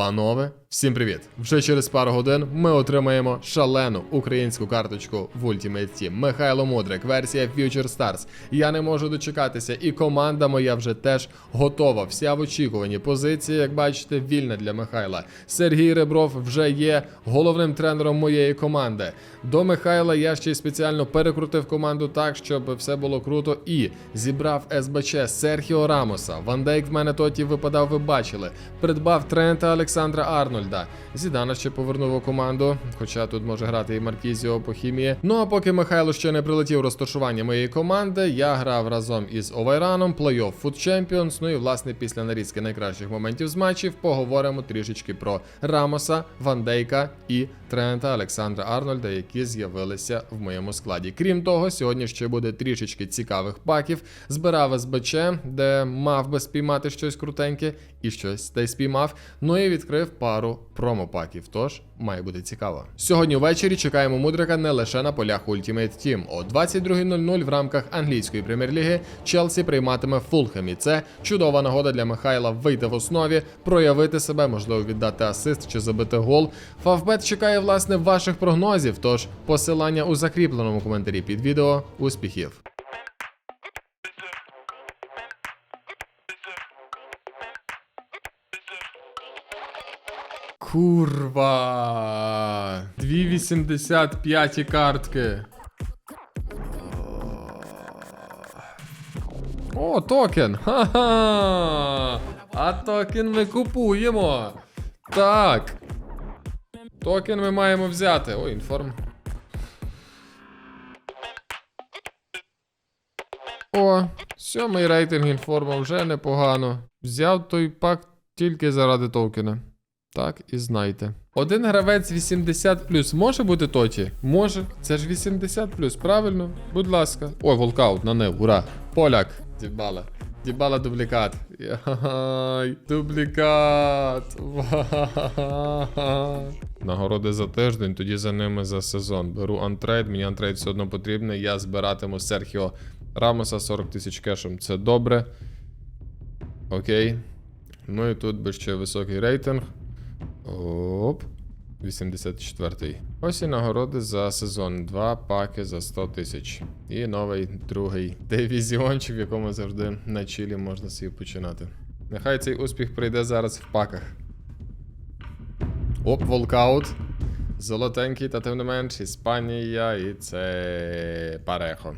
panowie всім привіт! Вже через пару годин ми отримаємо шалену українську карточку в Ultimate Team. Михайло Мудрик, версія Future Stars. Я не можу дочекатися, і команда моя вже теж готова. Вся в очікуванні. Позиція, як бачите, вільна для Михайла. Сергій Ребров вже є головним тренером моєї команди. До Михайла я ще й спеціально перекрутив команду так, щоб все було круто. І зібрав СБЧ Серхіо Рамоса. Ван Дейк в мене тоді випадав, ви бачили. Придбав Трента Олександра Арнольда. Зідана ще повернув у команду, хоча тут може грати і Маркізіо по хімії. Ну а поки Михайло ще не прилетів розташування моєї команди, я грав разом із Овайраном, плей-офф Food Champions. Ну і власне після нарізки найкращих моментів з матчів поговоримо трішечки про Рамоса, Ван Дейка і Трента Олександра Арнольда, які з'явилися в моєму складі. Крім того, сьогодні ще буде трішечки цікавих паків. Збирав СБЧ, де мав би спіймати щось крутеньке, і щось й спіймав. Ну і відкрив пару промопаків. Тож має бути цікаво. Сьогодні ввечері чекаємо мудрика не лише на полях Ultimate Team. О 22.00 в рамках англійської прем'єр-ліги Челсі прийматиме Фулхем. І це чудова нагода для Михайла вийти в основі, проявити себе, можливо, віддати асист чи забити гол. Фавбет чекає власне ваших прогнозів. Тож посилання у закріпленому коментарі під відео. Успіхів! Курва. 2,85 картки. О, токен! Ха-ха! А токен ми купуємо. Так. Токен ми маємо взяти. Ой, інформ. О, сьомий рейтинг інформа вже непогано. Взяв той пак тільки заради токена. Так, і знайте. Один гравець 80 може бути тоті? Може. Це ж 80 правильно? Будь ласка. Ой, волкаут на нив, ура. Поляк. Дібала. Дібала дублікат. Яй, дублікат. Нагороди за тиждень, тоді за ними за сезон. Беру антрейд, мені антрейд все одно потрібний. Я збиратиму Серхіо Рамоса 40 тисяч кешем. Це добре. Окей. Ну і тут би ще високий рейтинг. Оп. 84-й. Ось і нагороди за сезон. Два паки за 100 тисяч. І новий другий дивізіончик, в якому завжди на чилі можна собі починати. Нехай цей успіх прийде зараз в паках. Оп, волкаут. Золотенький, та тим не менш, Іспанія і це Парехо.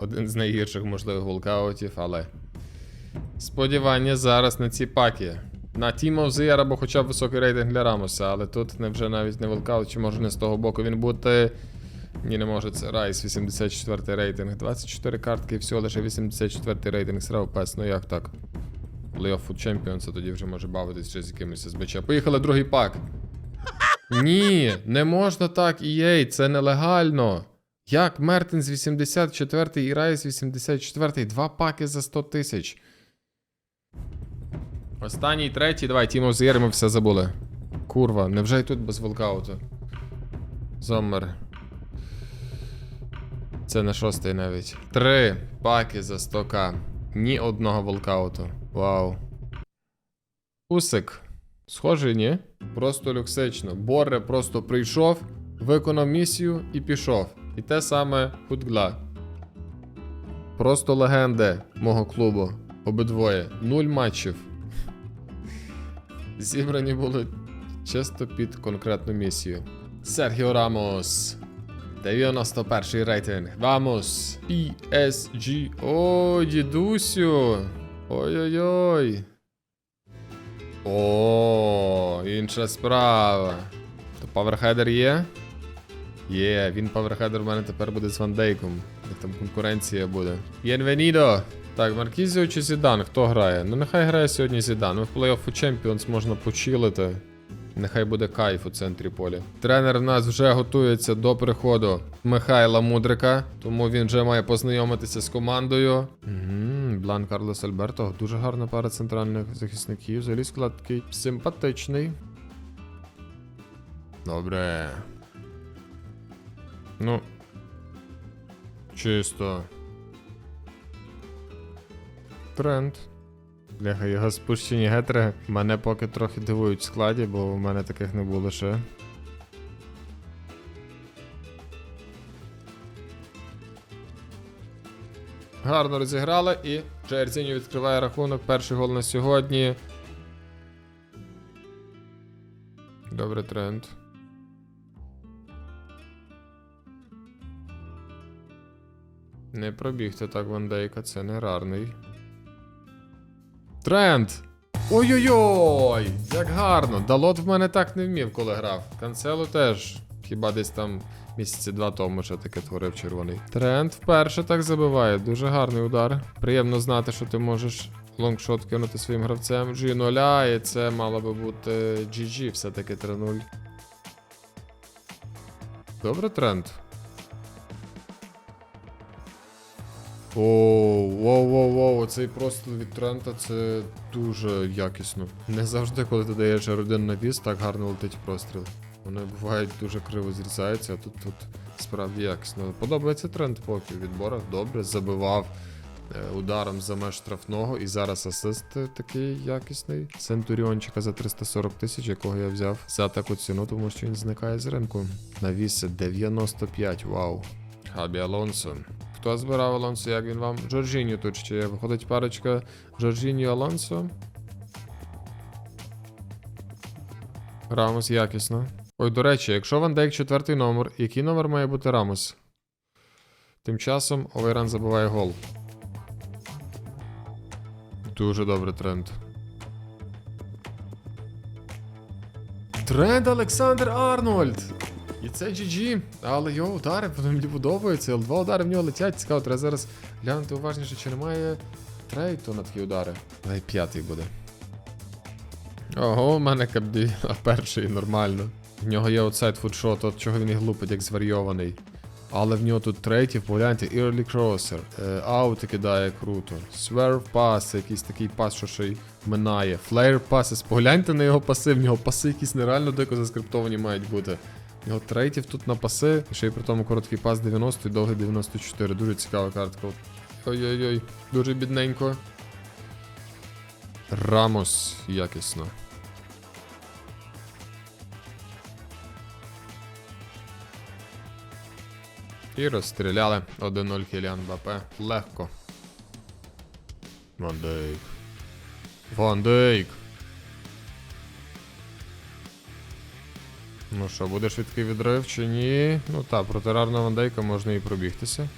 Один з найгірших можливих волкаутів, але. Сподівання зараз на ці паки. На the Year або хоча б високий рейтинг для Рамоса, але тут не вже навіть не волкаут, чи може не з того боку він бути. Ні, не може, це Райс, 84 рейтинг. 24 картки і всього лише 84 рейтинг срав пес. Ну як так? Playoff Food Champions, а тоді вже може бавитись ще з якимось СБЧ. Поїхали другий пак. Ні, не можна так, EA, це нелегально. Як Мертенс 84 і Райс 84, два паки за 100 тисяч. Останній, третій, давай, Тімо Зєр, ми все забули. Курва, невже й тут без волкауту? Зоммер. Це на шостий навіть. Три паки за 100к. Ні одного волкауту. Вау. Усик. Схожий, ні? Просто люксично. Борре просто прийшов, виконав місію і пішов. І те саме Худгла. Просто легенди мого клубу. Обидвоє. Нуль матчів. Зібрані були чисто під конкретну місію. Серхіо Рамос. 91 рейтинг. Вамос. PSG. О, дідусю. Ой-ой-ой. О, інша справа. То паверхедер є? Є, він паверхедер в мене тепер буде з Вандейком. Як там конкуренція буде. Єнвенідо! Так, Маркізіо чи Зідан, хто грає? Ну нехай грає сьогодні Зідан. Ну, в Playoff Champions можна почилити. Нехай буде кайф у центрі поля. Тренер в нас вже готується до приходу Михайла Мудрика, тому він вже має познайомитися з командою. Угу, Блан Карлос Альберто. Дуже гарна пара центральних захисників. Взагалі склад такий симпатичний. Добре. Ну. Чисто. Тренд. Бляха, його спущені гетри мене поки трохи дивують в складі, бо у мене таких не було ще. Гарно розіграли і Джерзіньо відкриває рахунок. Перший гол на сьогодні. Добрий тренд. Не пробігти так Вандейка, це не рарний. Тренд! Ой-ой-ой! Як гарно! Далот в мене так не вмів, коли грав. Канцело теж. Хіба десь там місяці два тому ще таке творив червоний. Тренд вперше так забиває. Дуже гарний удар. Приємно знати, що ти можеш лонгшот кинути своїм гравцем. G0, і це мало би бути GG, все-таки 3-0. Добре, тренд. Оу, цей простріл від Трента це дуже якісно. Не завжди, коли ти даєш R1 навіс, так гарно летить простріл. Вони бувають дуже криво зрізаються, а тут тут справді якісно. Подобається тренд поки в відборах. Добре, забивав е, ударом за меж штрафного, і зараз асист такий якісний. Центуріончика за 340 тисяч, якого я взяв за таку ціну, тому що він зникає з ринку. Навіси 95, вау. Хабі Алонсо. Хто збирав Алонсо, як він вам? Джорджіньо тут ще є. Виходить парочка Джорджіньо Алонсо. Рамос якісно. Ой, до речі, якщо Ван Дейк четвертий номер, який номер має бути Рамос? Тим часом Овейран забиває гол. Дуже добрий тренд. Тренд Олександр Арнольд! І це GG, але його удари мені подобаються. Два удари в нього летять. Цікаво, треба зараз глянути уважніше, чи немає трейту на такі удари. Дай п'ятий буде. Ого, у мене кабді, а перший нормально. В нього є оцей фудшот, от чого він і глупить, як зварйований. Але в нього тут трейтів, погляньте, early crosser, е, аути кидає круто. Swerve pass, якийсь такий пас, що ще й минає. Flare passes, погляньте на його паси, в нього паси якісь нереально дико заскриптовані мають бути. У нього трейтів тут на паси, ще й при тому короткий пас 90 і довгий 94. Дуже цікава картка. Ой-ой-ой, дуже бідненько. Рамос якісно. І розстріляли 1-0 Кіліан Бапе. Легко. Ван Дейк. Ван Дейк. Ну що, буде швидкий відрив чи ні? Ну так, проти рарного Вандейка можна і пробігтися.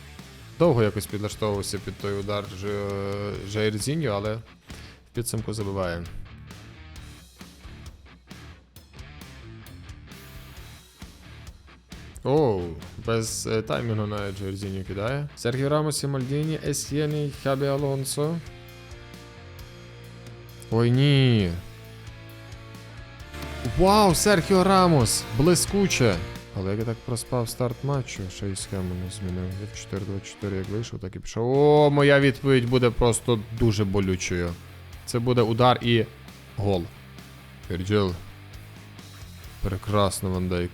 Довго якось підлаштовувався під той удар Ж- але в підсумку забиває. Оу, без е, таймінгу навіть Джерзіньо кидає. Серхіо Рамос і Мальдіні, Есєні, Хабі Алонсо. Ой ні. Вау, Серхіо Рамос! Блискуче! Але як я так проспав старт матчу, ще й схему не змінив. Я в 4-2-4 як вийшов, так і пішов. О, моя відповідь буде просто дуже болючою. Це буде удар і гол. Вірджил. Прекрасно, Ван Дейк.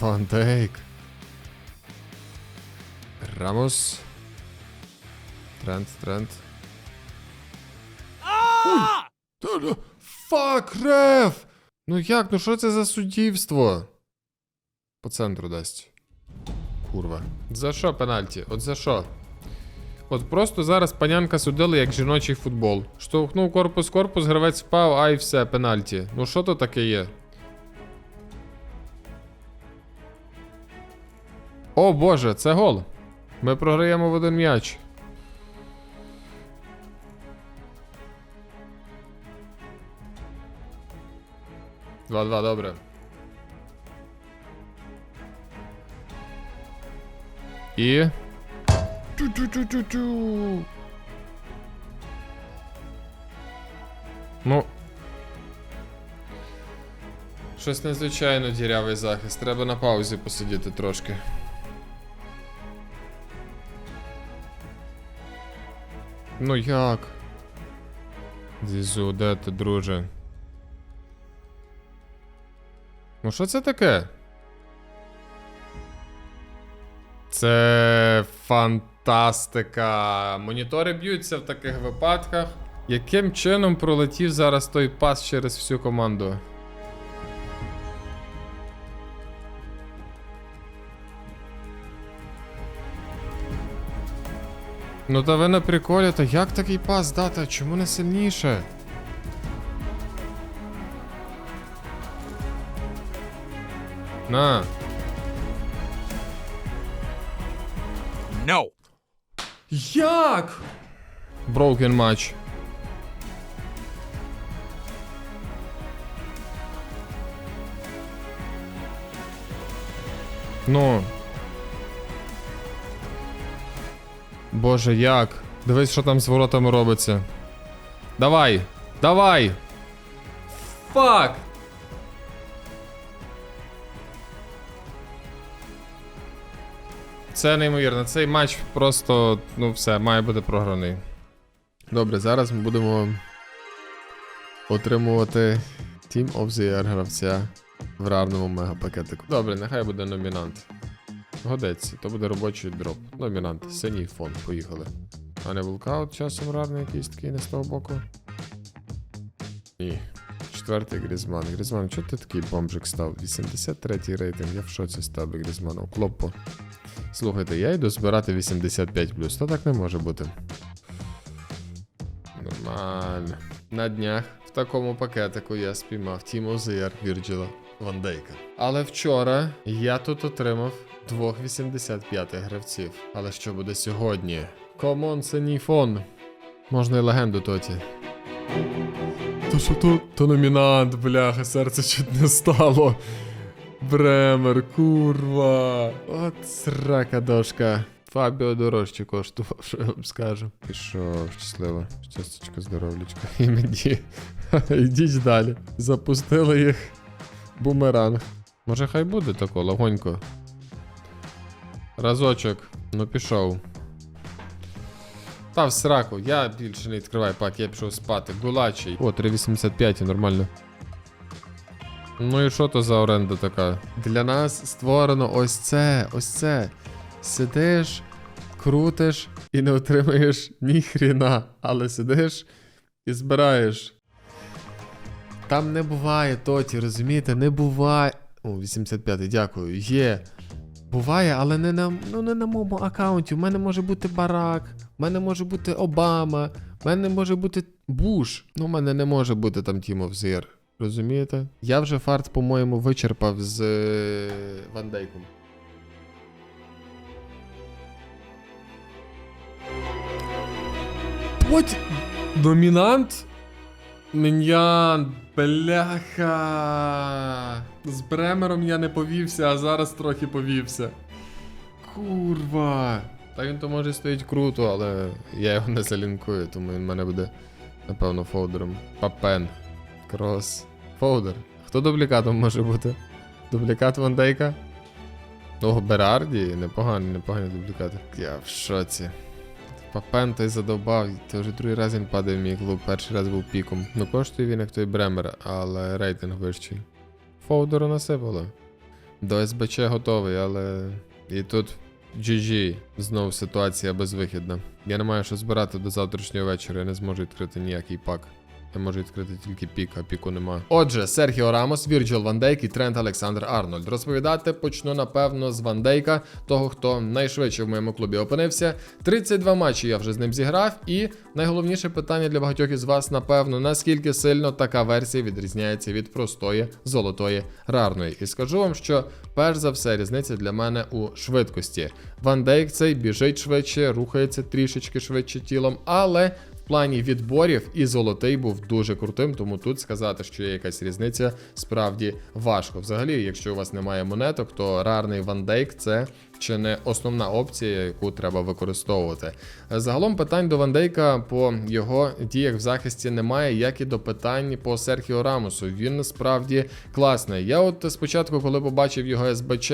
Ван Дейк. Рамос. Тренд, тренд. Ой! Фак, реф! Ну як, ну що це за суддівство? По центру дасть. Курва. За що пенальті? От за що? От просто зараз панянка судила як жіночий футбол. Штовхнув корпус корпус, гравець впав, а і все, пенальті. Ну що то таке є? О боже, це гол. Ми програємо в один м'яч. Два-два, добре. І. Тю-тю-тю-тю-тю. Ну. Щось надзвичайно дірявий захист. Треба на паузі посидіти трошки. Ну як? Зізу, де ти, друже? Ну, що це таке? Це фантастика. Монітори б'ються в таких випадках. Яким чином пролетів зараз той пас через всю команду? Ну та ви на приколі, та як такий пас дати? Чому не сильніше? На. No. Як? Broken матч. Ну. Боже, як? Дивись, що там з воротами робиться. Давай! Давай! Фак! Це неймовірно. Цей матч просто, ну все, має бути програний. Добре, зараз ми будемо отримувати Team of the Year гравця в рарному мегапакетику. Добре, нехай буде номінант. Годеться, то буде робочий дроп. Номінант, синій фон, поїхали. А не вулкаут часом рарний якийсь такий не з того боку. Ні. Четвертий Грізман. Грізман, чого ти такий бомжик став? 83 й рейтинг, я в шоці з тебе, Грізманом. Слухайте, я йду збирати 85 то так не може бути. Нормально. На днях в такому пакетику я спіймав Тімо Зеєр Вірджіла Ван Дейка. Але вчора я тут отримав двох 85 гравців. Але що буде сьогодні? Комон синій фон. Можна і легенду тоті. То що то, то номінант, бляха, серце чуть не стало. Бремер, курва. От срака дошка. Фабіо дорожче коштував, що я вам скажу. Пішов, щасливо. Щастячка, здоровлячка. І мені. Йдіть далі. Запустили їх. Бумеранг. Може хай буде тако, легонько. Разочок. Ну пішов. Та в сраку, я більше не відкриваю пак, я пішов спати. Гулачий. О, 385, нормально. Ну і що то за оренда така? Для нас створено ось це, ось це. Сидиш, крутиш і не отримаєш ні хріна, але сидиш і збираєш. Там не буває тоті, розумієте? Не буває. О, 85, дякую. Є. Буває, але не на, ну, не на моєму аккаунті. У мене може бути Барак, у мене може бути Обама, у мене може бути Буш. Ну, у мене не може бути там Тімов Зір. Розумієте? Я вже фарт, по-моєму, вичерпав з е, Ван Дейком. Потім. Домінант? Міньян, бляха. З Бремером я не повівся, а зараз трохи повівся. Курва. Та він то може стоїть круто, але я його не залінкую, тому він мене буде, напевно, фолдером. Папен. Крос. Фолдер. Хто дублікатом може бути? Дублікат Ван Дейка? Ого, Берарді, непоганий, непоганий дублікат. Я в шоці. Папен той задовбав, це вже другий раз він падає в мій клуб, перший раз був піком. Ну коштує він як той Бремер, але рейтинг вищий. Фоудеру насипало. До СБЧ готовий, але. І тут GG. Знову ситуація безвихідна. Я не маю що збирати до завтрашнього вечора, я не зможу відкрити ніякий пак. Я можу відкрити тільки пік, а піку нема. Отже, Серхіо Рамос, Вірджил Ван Дейк і Трент Олександр Арнольд. Розповідати почну напевно з Ван Дейка, того хто найшвидше в моєму клубі опинився. 32 матчі я вже з ним зіграв. І найголовніше питання для багатьох із вас, напевно, наскільки сильно така версія відрізняється від простої золотої рарної. І скажу вам, що перш за все різниця для мене у швидкості. Ван Дейк цей біжить швидше, рухається трішечки швидше тілом, але плані відборів і золотий був дуже крутим, тому тут сказати, що є якась різниця, справді важко. Взагалі, якщо у вас немає монеток, то рарний Ван Дейк це чи не основна опція, яку треба використовувати. Загалом питань до Ван Дейка по його діях в захисті немає, як і до питань по Серхіо Рамосу. Він насправді класний. Я от спочатку, коли побачив його СБЧ,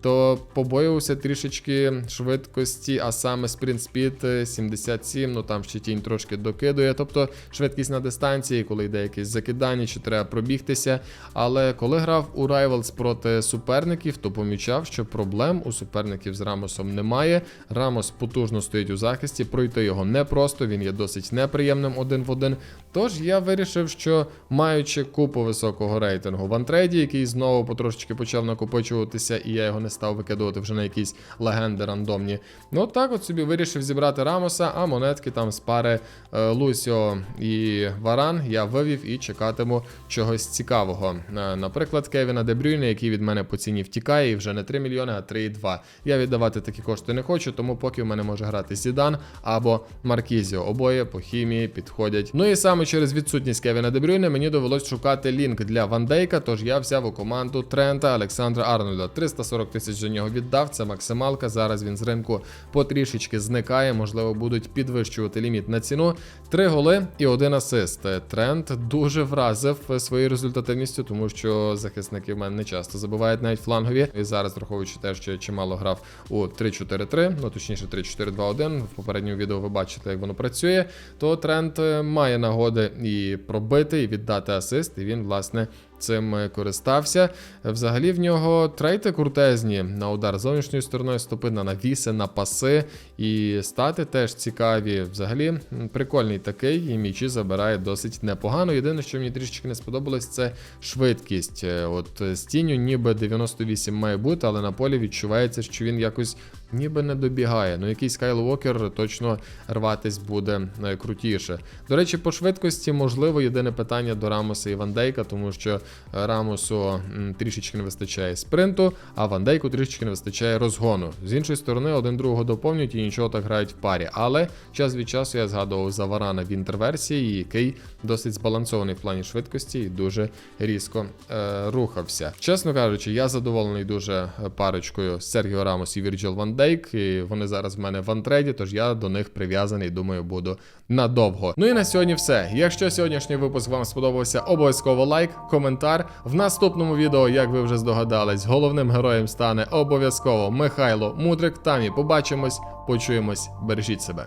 то побоювався трішечки швидкості, а саме спринт спід 77, ну там ще тінь трошки докидує. Тобто швидкість на дистанції, коли йде якесь закидання, чи треба пробігтися. Але коли грав у Rivals проти суперників, то помічав, що проблем у суперників суперників з Рамосом немає. Рамос потужно стоїть у захисті, пройти його непросто, він є досить неприємним один в один. Тож я вирішив, що маючи купу високого рейтингу в антрейді, який знову потрошечки почав накопичуватися, і я його не став викидувати вже на якісь легенди рандомні. Ну так от собі вирішив зібрати Рамоса, а монетки там з пари е, Лусіо і Варан я вивів і чекатиму чогось цікавого. Е, наприклад, Кевіна Дебрюйна, який від мене по ціні втікає, і вже не 3 мільйони, а 3,2. Я віддавати такі кошти не хочу, тому поки в мене може грати Зідан або Маркізіо. Обоє по хімії підходять. Ну і саме через відсутність Кевіна Дебрюйна мені довелось шукати лінк для Ван Дейка, тож я взяв у команду Трента Олександра Арнольда. 340 тисяч за нього віддав. Це максималка. Зараз він з ринку потрішечки зникає. Можливо, будуть підвищувати ліміт на ціну. Три голи і один асист. Трент дуже вразив своєю результативністю, тому що захисники в мене не часто забувають навіть флангові. І зараз, враховуючи те, що я чимало грав у 3-4-3, ну точніше 3-4-2-1. В попередньому відео ви бачите, як воно працює. То Трент е, має нагоди і пробити, і віддати асист, і він, власне. Цим е, користався. Взагалі в нього трейти крутезні на удар зовнішньою стороною стопи, на навіси, на паси. І стати теж цікаві. Взагалі прикольний такий, і м'ячі забирає досить непогано. Єдине, що мені трішечки не сподобалось, це швидкість. Е, От е, з тінню ніби 98 має бути, але на полі відчувається, що він якось ніби не добігає. Ну, якийсь Кайл Уокер точно рватись буде е, крутіше. До речі, по швидкості, можливо, єдине питання до Рамоса і Ван Дейка, тому що е, Рамосу трішечки не вистачає спринту, а Ван Дейку трішечки не вистачає розгону. З іншої сторони, один другого доповнюють і нічого так грають в парі. Але час від часу я згадував за Варана в інтерверсії, який досить збалансований в плані швидкості і дуже різко е, рухався. Чесно кажучи, я задоволений дуже е, парочкою Сергіо Рамос і Вірджил Ван І вони зараз в мене в антреді, тож я до них прив'язаний. Думаю, буду надовго. Ну і на сьогодні все. Якщо сьогоднішній випуск вам сподобався, обов'язково лайк, коментар. В наступному відео, як ви вже здогадались, головним героєм стане обов'язково Михайло Мудрик. Там і побачимось, почуємось, бережіть себе.